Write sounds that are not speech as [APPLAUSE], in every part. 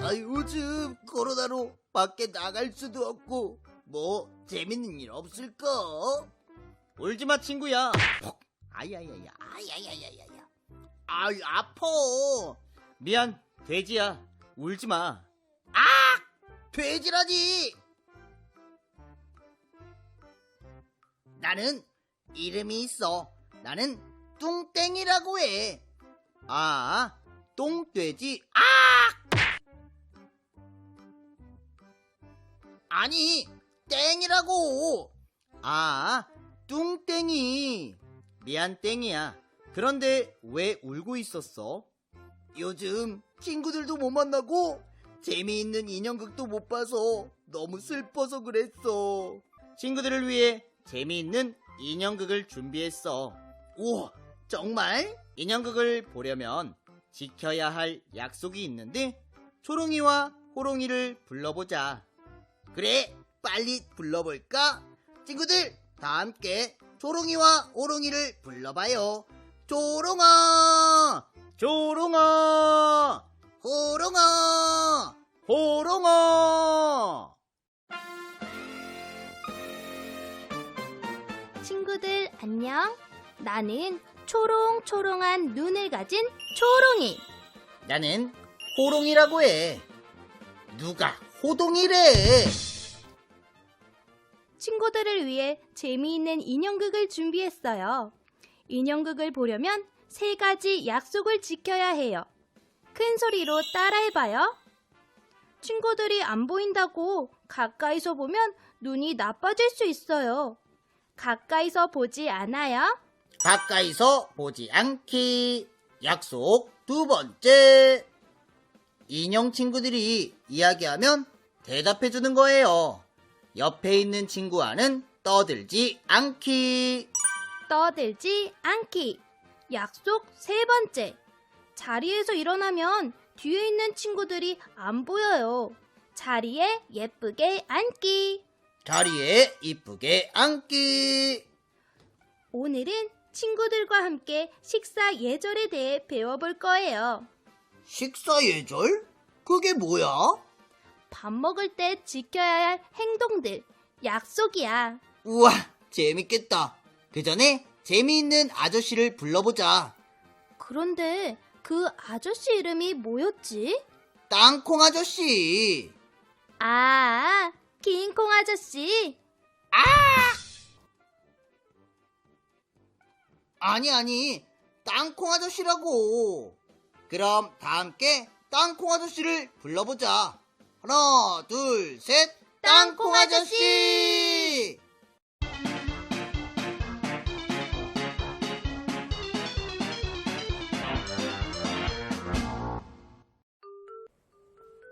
아, 요즘 코로나로 밖에 나갈 수도 없고 뭐 재밌는 일 없을까? 울지마 친구야 아야야야, 아야야야야야. 아, 아파. 미안 돼지야 울지마 돼지라지. 나는 이름이 있어. 나는 뚱땡이라고 해. 아 똥돼지 아 아니, 땡이라고. 아, 뚱땡이. 미안, 땡이야. 그런데 왜 울고 있었어? 요즘 친구들도 못 만나고 재미있는 인형극도 못 봐서 너무 슬퍼서 그랬어. 친구들을 위해 재미있는 인형극을 준비했어. 우와, 정말? 인형극을 보려면 지켜야 할 약속이 있는데, 초롱이와 호롱이를 불러보자. 그래, 빨리 불러볼까? 친구들, 다 함께 초롱이와 오롱이를 불러봐요. 초롱아, 초롱아! 호롱아, 호롱아! 친구들 안녕. 나는 초롱초롱한 눈을 가진 초롱이. 나는 호롱이라고 해. 누가 호동이래? 친구들을 위해 재미있는 인형극을 준비했어요. 인형극을 보려면 세 가지 약속을 지켜야 해요. 큰 소리로 따라해봐요. 친구들이 안 보인다고 가까이서 보면 눈이 나빠질 수 있어요. 가까이서 보지 않아요. 가까이서 보지 않기. 약속 두 번째. 인형 친구들이 이야기하면 대답해 주는 거예요. 옆에 있는 친구와는 떠들지 않기. 떠들지 않기. 약속 세 번째. 자리에서 일어나면 뒤에 있는 친구들이 안 보여요. 자리에 예쁘게 앉기. 자리에 이쁘게 앉기. 오늘은 친구들과 함께 식사 예절에 대해 배워볼 거예요. 식사 예절? 그게 뭐야? 밥 먹을 때 지켜야 할 행동들. 약속이야. 우와, 재밌겠다. 그 전에 재미있는 아저씨를 불러보자. 그런데 그 아저씨 이름이 뭐였지? 땅콩 아저씨. 아, 긴콩 아저씨. 아 니, 아니, 땅콩 아저씨라고. 그럼 다 함께 땅콩 아저씨를 불러보자. 하나, 둘, 셋. 땅콩 아저씨!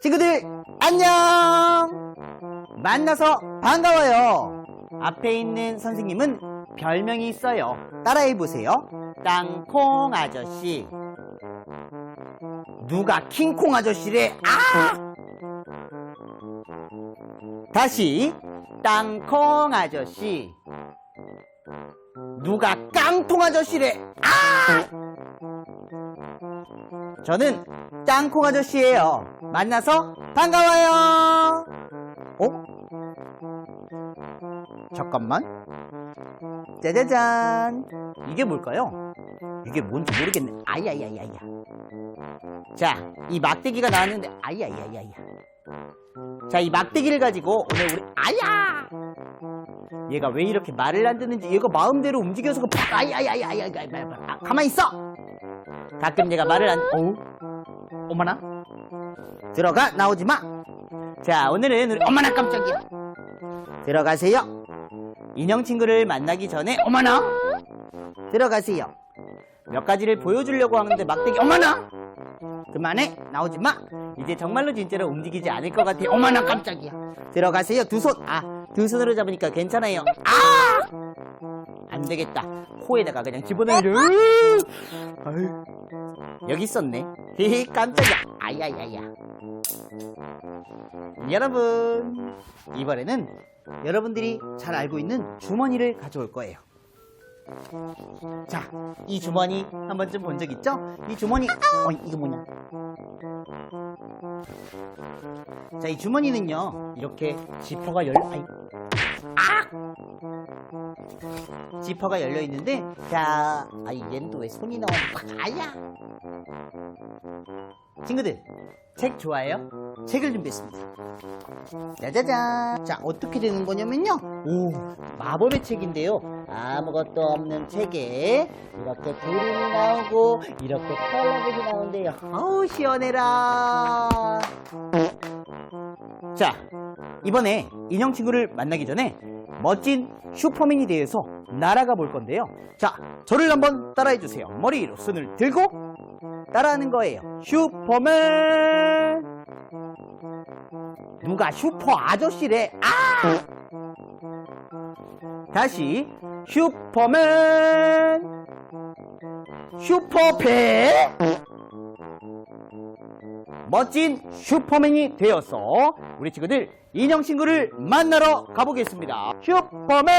친구들, 안녕! 만나서 반가워요. 앞에 있는 선생님은 별명이 있어요. 따라해보세요. 땅콩 아저씨. 누가 킹콩 아저씨래? 아! 다시, 땅콩 아저씨. 누가 깡통 아저씨래? 아! 저는 땅콩 아저씨예요. 만나서 반가워요. 어? 잠깐만. 짜자잔. 이게 뭘까요? 이게 뭔지 모르겠네. 아야야야야. 자, 이 막대기가 나왔는데 아야야야야. 자, 이 막대기를 가지고 오늘 우리 아야. 얘가 왜 이렇게 말을 안 듣는지 얘가 마음대로 움직여서 그팍 아야야야야야. 아, 가만히 있어. 가끔 얘가 말을 안. 어우. 어머나. 들어가 나오지 마. 자 오늘은 우리 어머나 깜짝이야. 들어가세요. 인형 친구를 만나기 전에 어머나. 들어가세요. 몇 가지를 보여주려고 하는데 막대기 어머나. 그만해 나오지 마. 이제 정말로 진짜로 움직이지 않을 것 같아. 어머나 깜짝이야. 들어가세요 두 손. 아 두 손으로 잡으니까 괜찮아요. 아. 안 되겠다. 코에다가 그냥 집어넣으려. 아유. 여기 있었네. 히히 깜짝이야. 아야야야. 여러분 이번에는 여러분들이 잘 알고 있는 주머니를 가져올 거예요. 자, 이 주머니 한 번쯤 본 적 있죠? 이 주머니, 어, 이거 뭐냐? 자, 이 주머니는요, 이렇게 지퍼가 열려, 아이, 아! 지퍼가 열려 있는데, 자, 아이, 얘는 또 왜 손이 나와? 아야! 친구들, 책 좋아해요? 책을 준비했습니다. 짜자잔. 자, 어떻게 되는 거냐면요. 오, 마법의 책인데요. 아무것도 없는 책에 이렇게 그림이 나오고, 이렇게 컬러북이 나오는데요. 아우, 시원해라. 자, 이번에 인형 친구를 만나기 전에 멋진 슈퍼맨이 되어서 날아가 볼 건데요. 자, 저를 한번 따라해 주세요. 머리 위로 손을 들고 따라하는 거예요. 슈퍼맨! 누가 슈퍼 아저씨래? 아! 다시 슈퍼맨! 슈퍼배! 멋진 슈퍼맨이 되어서 우리 친구들 인형 친구를 만나러 가보겠습니다. 슈퍼맨!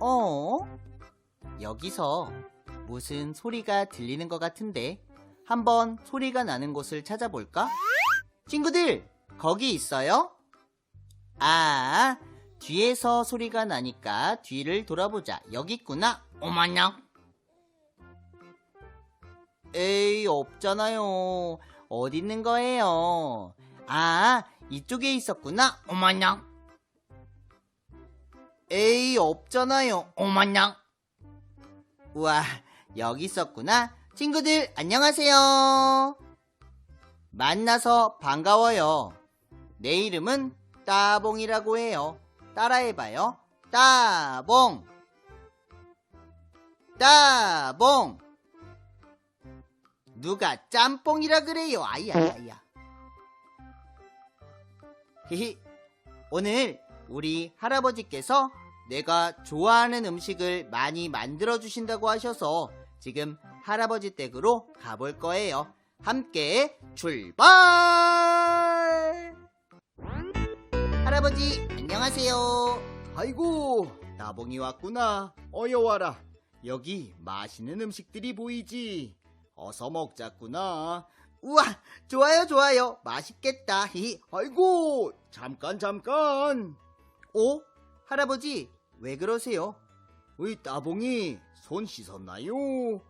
어? 여기서 무슨 소리가 들리는 것 같은데 한번 소리가 나는 곳을 찾아볼까? 친구들, 거기 있어요? 아, 뒤에서 소리가 나니까 뒤를 돌아보자. 여기 있구나. 어머냐. 에이, 없잖아요. 어디 있는 거예요? 아, 이쪽에 있었구나. 어머냐. 에이, 없잖아요. 어머냐. 우와, 여기 있었구나. 친구들, 안녕하세요. 만나서 반가워요. 내 이름은 따봉이라고 해요. 따라해봐요. 따봉. 따봉. 누가 짬뽕이라 그래요. 아야야야. 히히. 오늘 우리 할아버지께서 내가 좋아하는 음식을 많이 만들어 주신다고 하셔서 지금 할아버지 댁으로 가볼 거예요. 함께 출발! 할아버지, 안녕하세요. 아이고, 나봉이 왔구나. 어여 와라. 여기 맛있는 음식들이 보이지. 어서 먹자꾸나. 우와, 좋아요, 좋아요. 맛있겠다. 히히. 아이고, 잠깐, 잠깐. 어? 할아버지, 왜 그러세요? 우리 따봉이 손 씻었나요?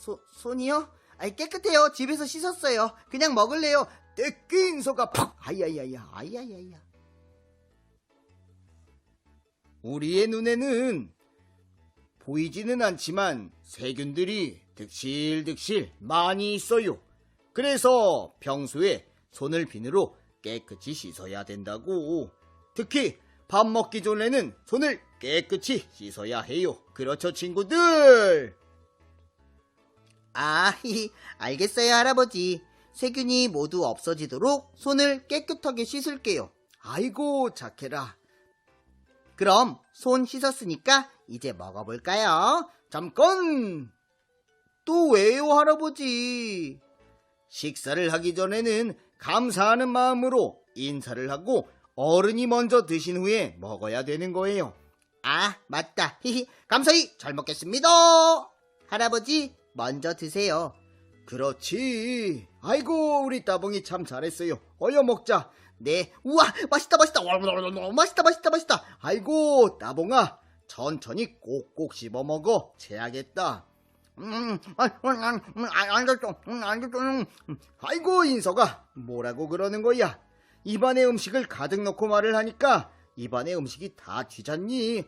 소, 손이요? 아이, 깨끗해요. 집에서 씻었어요. 그냥 먹을래요. 떼낀 소가 팍! 아야야야, 아야야야. 우리의 눈에는 보이지는 않지만 세균들이 득실득실 많이 있어요. 그래서 평소에 손을 비누로 깨끗이 씻어야 된다고. 특히 밥 먹기 전에는 손을 깨끗이 씻어야 해요. 그렇죠, 친구들? 아, 히, 알겠어요, 할아버지. 세균이 모두 없어지도록 손을 깨끗하게 씻을게요. 아이고, 착해라. 그럼 손 씻었으니까 이제 먹어볼까요? 잠깐! 또 왜요, 할아버지? 식사를 하기 전에는 감사하는 마음으로 인사를 하고 어른이 먼저 드신 후에 먹어야 되는 거예요. 아, 맞다. 히히, 감사히 잘 먹겠습니다. 할아버지, 먼저 드세요. 그렇지. 아이고, 우리 따봉이 참 잘했어요. 어여 먹자. 네. 우와, 맛있다, 맛있다. 맛있다, 맛있다, 맛있다. 아이고, 따봉아. 천천히 꼭꼭 씹어 먹어. 체하겠다. 음, 아, 음, 음, 아, 알겠어. 음, 알겠어. 음. 아이고, 인서가. 뭐라고 그러는 거야? 입안에 음식을 가득 넣고 말을 하니까 입안에 음식이 다 뒤졌니?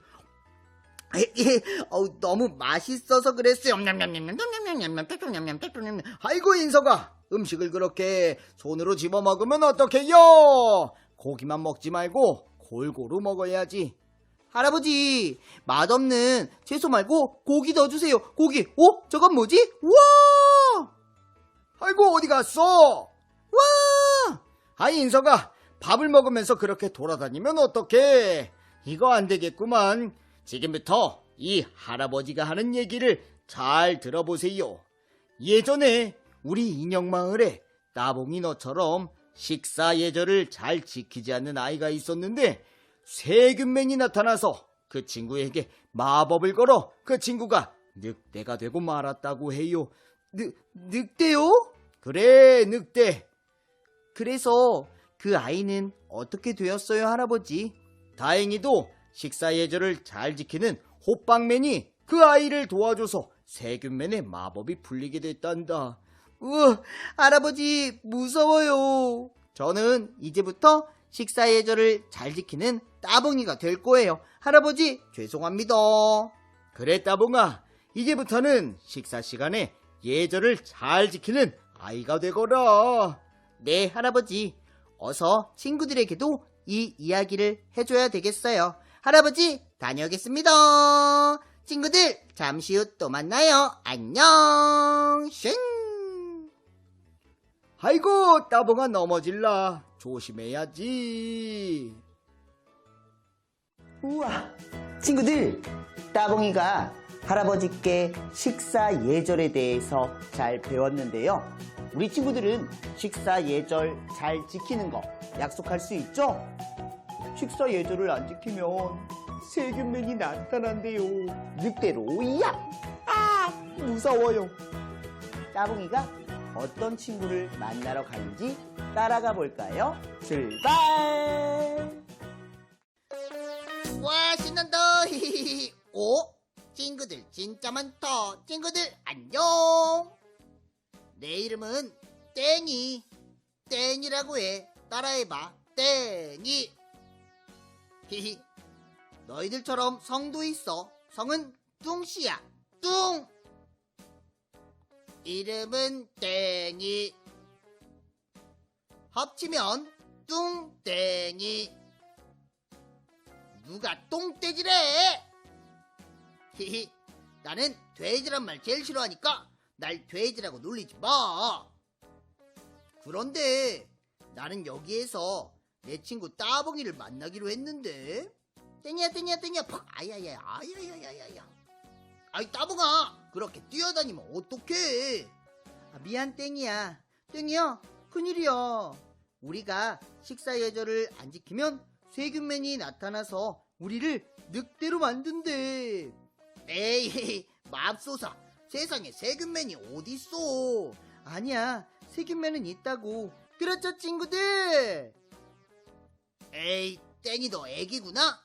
어우, 너무 맛있어서 그랬어요. 아이고 인서가 음식을 그렇게 손으로 집어 먹으면 어떡해요? 고기만 먹지 말고 골고루 먹어야지. 할아버지 맛없는 채소 말고 고기 넣어주세요. 고기. 어? 저건 뭐지? 우와! 아이고 어디 갔어? 와! 아이 인서가 밥을 먹으면서 그렇게 돌아다니면 어떡해? 이거 안 되겠구만. 지금부터 이 할아버지가 하는 얘기를 잘 들어보세요. 예전에 우리 인형마을에 따봉이 너처럼 식사 예절을 잘 지키지 않는 아이가 있었는데 세균맨이 나타나서 그 친구에게 마법을 걸어 그 친구가 늑대가 되고 말았다고 해요. 늑, 늑대요? 그래, 늑대. 그래서 그 아이는 어떻게 되었어요, 할아버지? 다행히도 식사 예절을 잘 지키는 호빵맨이 그 아이를 도와줘서 세균맨의 마법이 풀리게 됐단다. 우와, 할아버지, 무서워요. 저는 이제부터 식사 예절을 잘 지키는 따봉이가 될 거예요. 할아버지, 죄송합니다. 그래, 따봉아. 이제부터는 식사 시간에 예절을 잘 지키는 아이가 되거라. 네, 할아버지. 어서 친구들에게도 이 이야기를 해줘야 되겠어요. 할아버지, 다녀오겠습니다. 친구들, 잠시 후 또 만나요. 안녕. 쉥. 아이고, 따봉아 넘어질라. 조심해야지. 우와, 친구들, 따봉이가 할아버지께 식사 예절에 대해서 잘 배웠는데요. 우리 친구들은 식사 예절 잘 지키는 거 약속할 수 있죠? 식사 예절을 안 지키면 세균맨이 나타난대요. 늑대로, 야! 아! 무서워요. 따봉이가 어떤 친구를 만나러 가는지 따라가 볼까요? 출발! 와, 신난다. [LAUGHS] 오? 친구들 진짜 많다. 친구들 안녕. 내 이름은 땡이. 땡이라고 해. 따라해봐. 땡이. 히히. 너희들처럼 성도 있어. 성은 뚱씨야. 뚱. 이름은 땡이. 합치면 뚱땡이. 누가 똥돼지래? 히히, 나는 돼지란 말 제일 싫어하니까 날 돼지라고 놀리지 마. 그런데 나는 여기에서 내 친구 따봉이를 만나기로 했는데 땡이야 땡이야 땡이야 팍 아야야 아야야야야야 아이 따봉아 그렇게 뛰어다니면 어떡해 아, 미안 땡이야 땡이야 큰일이야 우리가 식사 예절을 안 지키면 세균맨이 나타나서 우리를 늑대로 만든대. 에이, 맙소사. 세상에 세균맨이 어딨어. 아니야, 세균맨은 있다고. 그렇죠, 친구들? 에이, 땡이 너 애기구나?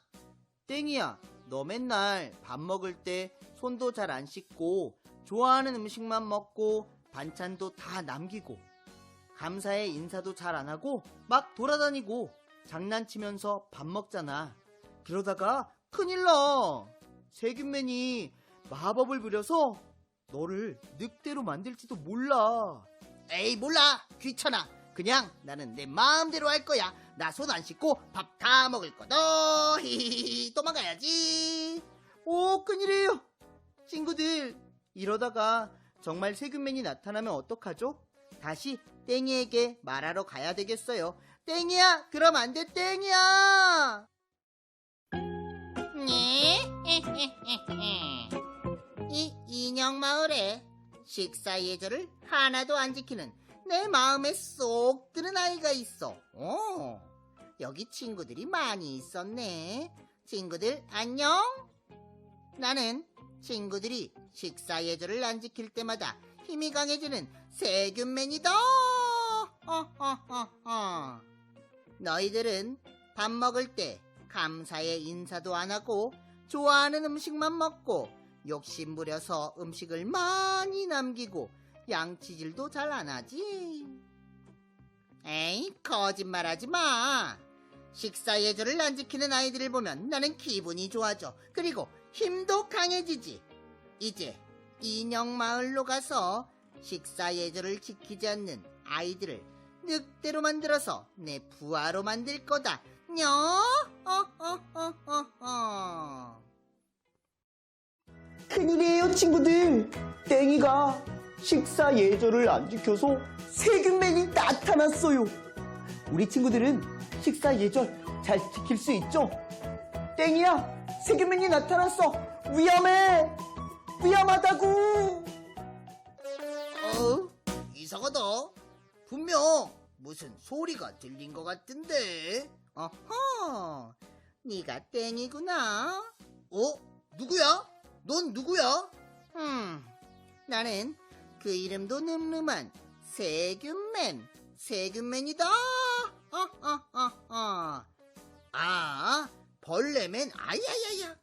땡이야, 너 맨날 밥 먹을 때 손도 잘 안 씻고 좋아하는 음식만 먹고 반찬도 다 남기고 감사의 인사도 잘 안 하고 막 돌아다니고 장난치면서 밥 먹잖아. 그러다가 큰일 나. 세균맨이 마법을 부려서 너를 늑대로 만들지도 몰라. 에이 몰라. 귀찮아. 그냥 나는 내 마음대로 할 거야. 나 손 안 씻고 밥 다 먹을 거다. [LAUGHS] 히히히 도망가야지. 오 큰일이에요. 친구들 이러다가 정말 세균맨이 나타나면 어떡하죠? 다시 땡이에게 말하러 가야 되겠어요. 땡이야, 그럼 안 돼, 땡이야! 네? [LAUGHS] 이 인형 마을에 식사 예절을 하나도 안 지키는 내 마음에 쏙 드는 아이가 있어. 어, 여기 친구들이 많이 있었네. 친구들, 안녕? 나는 친구들이 식사 예절을 안 지킬 때마다 힘이 강해지는 세균맨이다. 어, 어, 어, 어. 너희들은 밥 먹을 때 감사의 인사도 안 하고 좋아하는 음식만 먹고 욕심 부려서 음식을 많이 남기고 양치질도 잘 안 하지. 에이, 거짓말하지 마. 식사 예절을 안 지키는 아이들을 보면 나는 기분이 좋아져. 그리고 힘도 강해지지. 이제 인형 마을로 가서 식사 예절을 지키지 않는 아이들을 늑대로 만들어서 내 부하로 만들 거다. 녀? 어, 어, 어, 어, 어. 큰일이에요, 친구들. 땡이가 식사 예절을 안 지켜서 세균맨이 나타났어요. 우리 친구들은 식사 예절 잘 지킬 수 있죠? 땡이야, 세균맨이 나타났어. 위험해. 위험하다고. 어? 이상하다. 분명 무슨 소리가 들린 것 같은데. 어허, 네가 땡이구나. 어? 누구야? 넌 누구야? 음, 나는 그 이름도 늠름한 세균맨, 세균맨이다. 어, 어, 어, 어. 아, 벌레맨, 아야야야.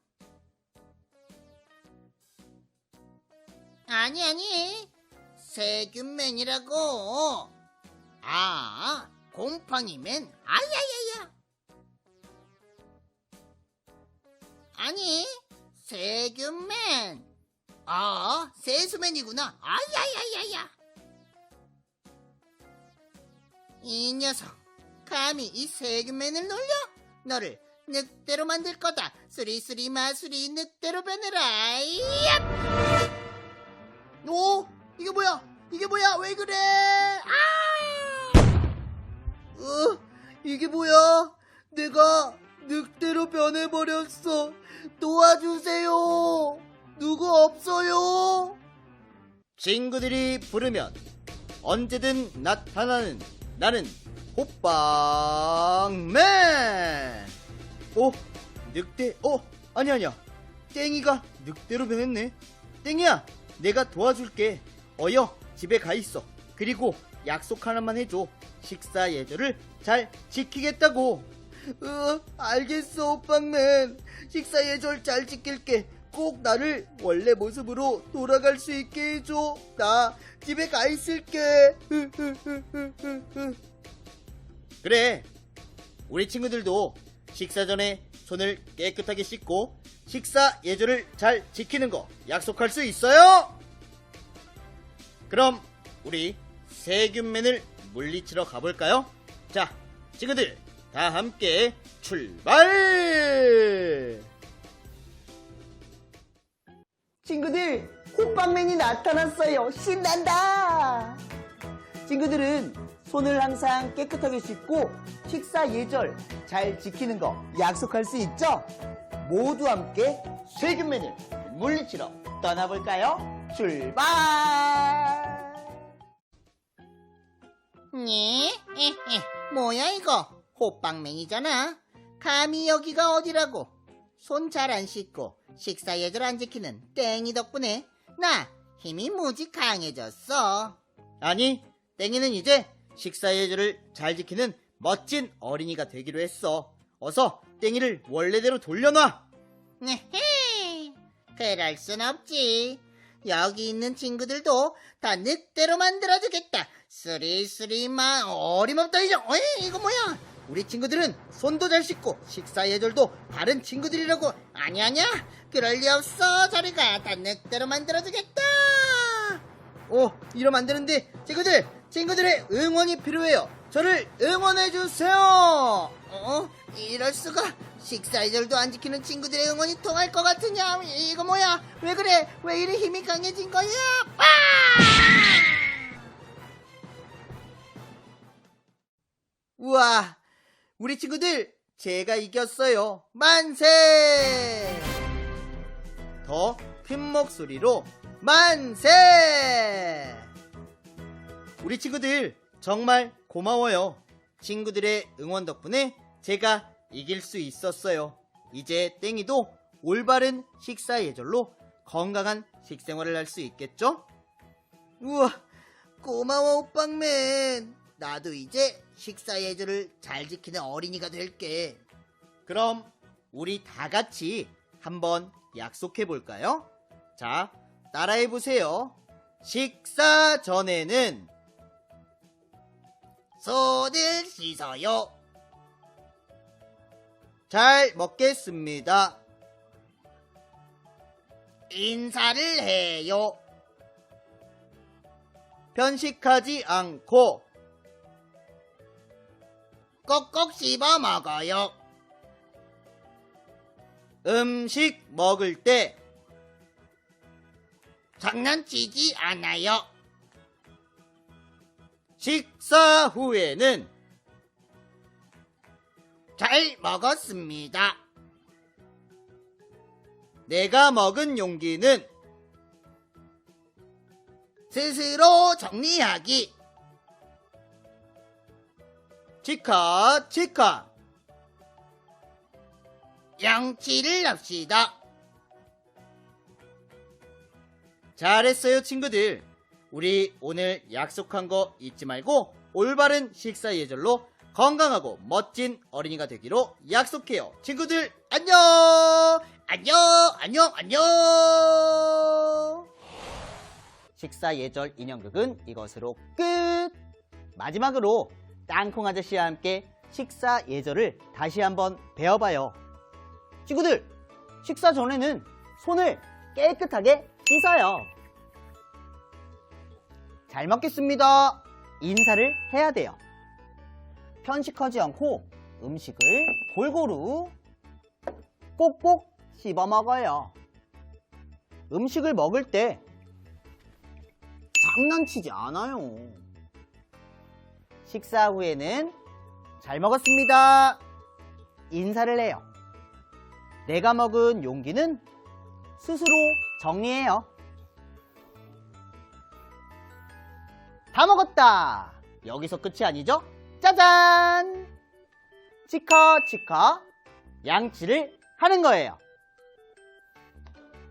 아니, 아니. 세균맨이라고. 아, 곰팡이맨. 아야야야. 아니, 세균맨. 아, 세수맨이구나. 아야야야야. 이 녀석, 감히 이 세균맨을 놀려? 너를 늑대로 만들 거다. 쓰리쓰리 마수리 늑대로 변해라. 얍! 오, 이게 뭐야? 이게 뭐야? 왜 그래? 아! 어, 이게 뭐야? 내가 늑대로 변해버렸어. 도와주세요. 누구 없어요? 친구들이 부르면 언제든 나타나는 나는 호빵맨. 어, 늑대? 어, 아니 아니야. 땡이가 늑대로 변했네. 땡이야, 내가 도와줄게. 어여, 집에 가 있어. 그리고 약속 하나만 해줘. 식사 예절을 잘 지키겠다고. 어, 알겠어, 호빵맨. 식사 예절 잘 지킬게. 꼭 나를 원래 모습으로 돌아갈 수 있게 해줘. 나 집에 가 있을게. 그래. 우리 친구들도 식사 전에 손을 깨끗하게 씻고 식사 예절을 잘 지키는 거 약속할 수 있어요? 그럼 우리 세균맨을 물리치러 가볼까요? 자, 친구들 다 함께 출발! 친구들, 호빵맨이 나타났어요. 신난다. 친구들은 손을 항상 깨끗하게 씻고 식사 예절 잘 지키는 거 약속할 수 있죠? 모두 함께 세균맨을 물리치러 떠나볼까요? 출발! 네? 에헤, 뭐야 이거? 호빵맹이잖아. 감히 여기가 어디라고? 손 잘 안 씻고 식사 예절 안 지키는 땡이 덕분에 나 힘이 무지 강해졌어. 아니, 땡이는 이제 식사 예절을 잘 지키는 멋진 어린이가 되기로 했어. 어서 땡이를 원래대로 돌려놔. 네헤, 그럴 순 없지. 여기 있는 친구들도 다 늑대로 만들어주겠다. 쓰리쓰리만 어림없다 이제. 어이 이거 뭐야? 우리 친구들은 손도 잘 씻고 식사 예절도 바른 친구들이라고. 아니 아니야. 그럴 리 없어. 저리가 다 늑대로 만들어주겠다. 오 이러면 안 되는데 친구들 친구들의 응원이 필요해요. 저를 응원해 주세요. 어? 이럴 수가. 식사 예절도 안 지키는 친구들의 응원이 통할 것 같으냐? 이거 뭐야? 왜 그래? 왜 이리 힘이 강해진 거야? 빠! 우와, 우리 친구들 제가 이겼어요. 만세! 더 큰 목소리로 만세! 우리 친구들 정말 고마워요. 친구들의 응원 덕분에 제가 이길 수 있었어요. 이제 땡이도 올바른 식사 예절로 건강한 식생활을 할 수 있겠죠? 우와, 고마워, 오빵맨. 나도 이제 식사 예절을 잘 지키는 어린이가 될게. 그럼 우리 다 같이 한번 약속해 볼까요? 자, 따라해 보세요. 식사 전에는 손을 씻어요. 잘 먹겠습니다. 인사를 해요. 편식하지 않고 꼭꼭 씹어 먹어요. 음식 먹을 때 장난치지 않아요. 식사 후에는 잘 먹었습니다. 내가 먹은 용기는 스스로 정리하기. 치카, 치카. 양치를 합시다. 잘했어요, 친구들. 우리 오늘 약속한 거 잊지 말고 올바른 식사 예절로 건강하고 멋진 어린이가 되기로 약속해요. 친구들, 안녕! 안녕! 안녕! 안녕! 식사 예절 인형극은 이것으로 끝! 마지막으로 땅콩 아저씨와 함께 식사 예절을 다시 한번 배워봐요. 친구들, 식사 전에는 손을 깨끗하게 씻어요. 잘 먹겠습니다. 인사를 해야 돼요. 편식하지 않고 음식을 골고루 꼭꼭 씹어 먹어요. 음식을 먹을 때 장난치지 않아요. 식사 후에는 잘 먹었습니다. 인사를 해요. 내가 먹은 용기는 스스로 정리해요. 다 먹었다. 여기서 끝이 아니죠? 짜잔! 치카 치카 양치를 하는 거예요.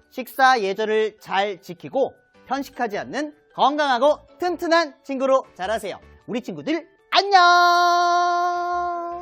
식사 예절을 잘 지키고 편식하지 않는 건강하고 튼튼한 친구로 자라세요. 우리 친구들 안녕!